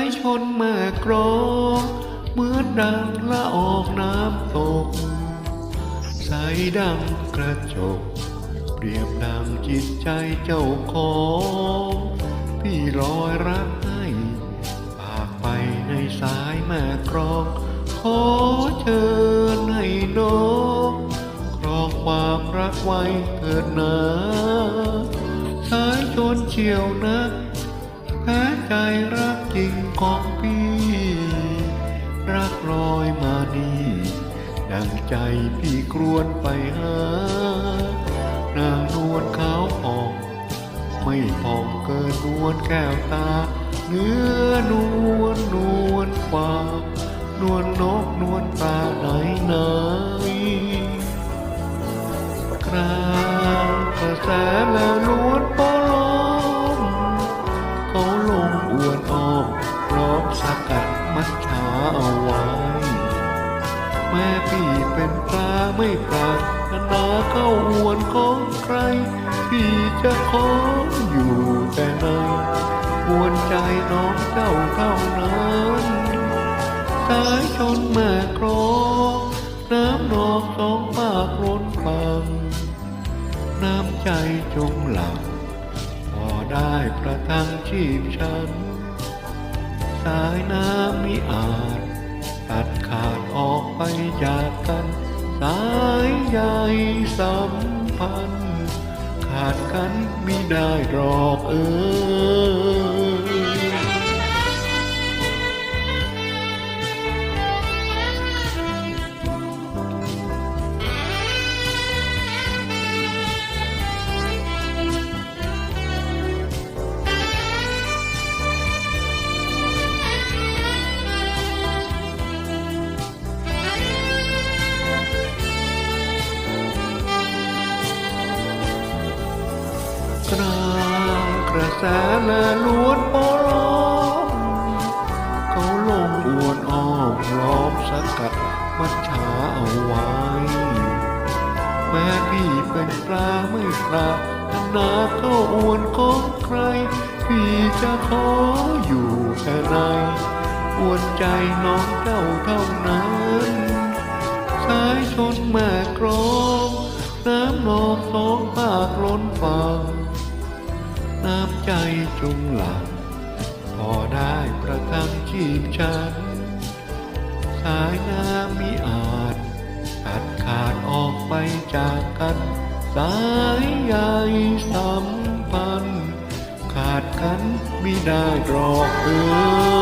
ายชนแม่กรองเหมือนดังละออกน้ำตก ใสดังกระจก เปรียบดังจิตใจเจ้าของพี่ลอยรักให้ฝากไปในสายแม่กรอง ขอเชิญให้น้องครองความรักไว้เถิดนะสายชนเฉียวนะ แพ้ใจรักจริงของพี่ รักลอยมานี่ดังใจพี่กรวนไปหา นางนวลขาวผ่องไม่ผ่องเกินนวลแก้วตา เนื้อนวลนวลฟางนวลนกนวลตาไหนไหนกลางกระแสแมว ไม่ปรารถนาเข้าอวนของใคร พี่จะขออยู่แต่ในอวนใจน้องเจ้าเท่านั้นสายชนแม่กรองน้ำนองสองปากล้นฟังน้ำใจจงหลังพอได้ประทังชีพฉัน สายน้ำมิอาจตัดขาดออกไปจากกัน สายใยสัมพันธ์ ขาดกันไม่ได้หรอกเออ กลางกระแสแม่ล้วนโอล้อมเขาลงอวนอ้อมล้อมสกัดมัดฉาเอาไว้ แม้พี่เป็นปลาไม่ปลาถนาเข้าอวนของใคร พี่จะขออยู่แต่ในอวนใจน้องเจ้าเท่านั้น องน้ำใจจุงหลังพอได้ประทังชีพฉัน สายน้ำมิอาจตัดขาดออกไปจากกัน สายใยสัมพันธ์ขาดกันไม่ได้หรอกเออ